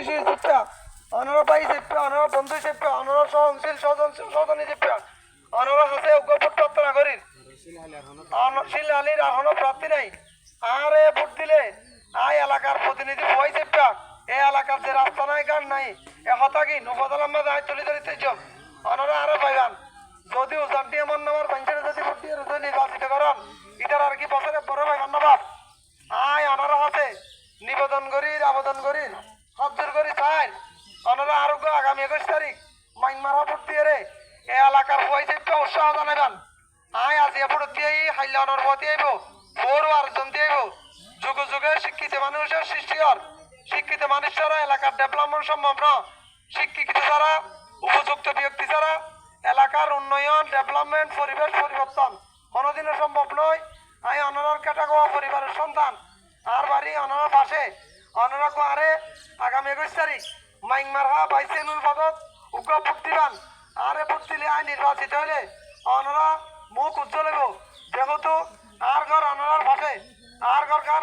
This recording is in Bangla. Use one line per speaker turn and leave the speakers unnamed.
চেপ্পা অনরা পাই চেপ্পা অনরা বন্ধু চেপ্পা অনরা সহনশীল সজন সদনী চেপ্পা অনরা হাতে উগ্রপুট প্রার্থনা করির শিল আলীর এখনও প্রার্থী নাই। আর এ ভোট দিলে আই এলাকার প্রতিনিধি বই চেপ্পা এ এলাকার যে রাস্তা নাই, গান নাই, এ হতাকি নফদল আহমদ আয় তুলি ধরি তেজ। অনরা আরও পাইবান যদি উজানটি এমন নামার পঞ্চায়েত যদি ভোট দিয়ে নির্বাচিত করেন এটার আর কি বছরে বড় পাইবান না বাপ আয় অনারা আছে নিবেদন করি আবেদন করি হজুর করি চাই অনারা আরোগ্য আগামী একুশ তারিখ। মাইনমার ভোট দিয়ে রে। এ এলাকার চেপ্পা উৎসাহ জানাইবান। আয়, আজি এপট দিয়ে হাইলা অনর্বতী আইব। বড় আর্জন দিয়ে আইব। যুগ যুগে শিক্ষিত মানুষের সৃষ্টি হর শিক্ষিত মানুষ ছাড়া এলাকার ডেভেলপমেন্ট সম্ভব না। শিক্ষিত ছাড়া উপযুক্ত ব্যক্তি ছাড়া এলাকার উন্নয়ন, ডেভেলপমেন্ট, পরিবেশ পরিবর্তন কোনোদিনও সম্ভব নয়। আমি অনার কেটাগোয়া পরিবারের সন্তান। আর বাড়ি অনার পাশে অনারা আরে আগামী একুশ তারিখ মাইংমার বাইশে বাইসেনুল পদত উগ্র ফুর্তিবান আরে ভুক্তিলে আই নির্বাচিত হইলে অনরা মুখ উজ্জ্বল হইব যেহেতু আর ঘর অনরার ভাষে আর ঘর গান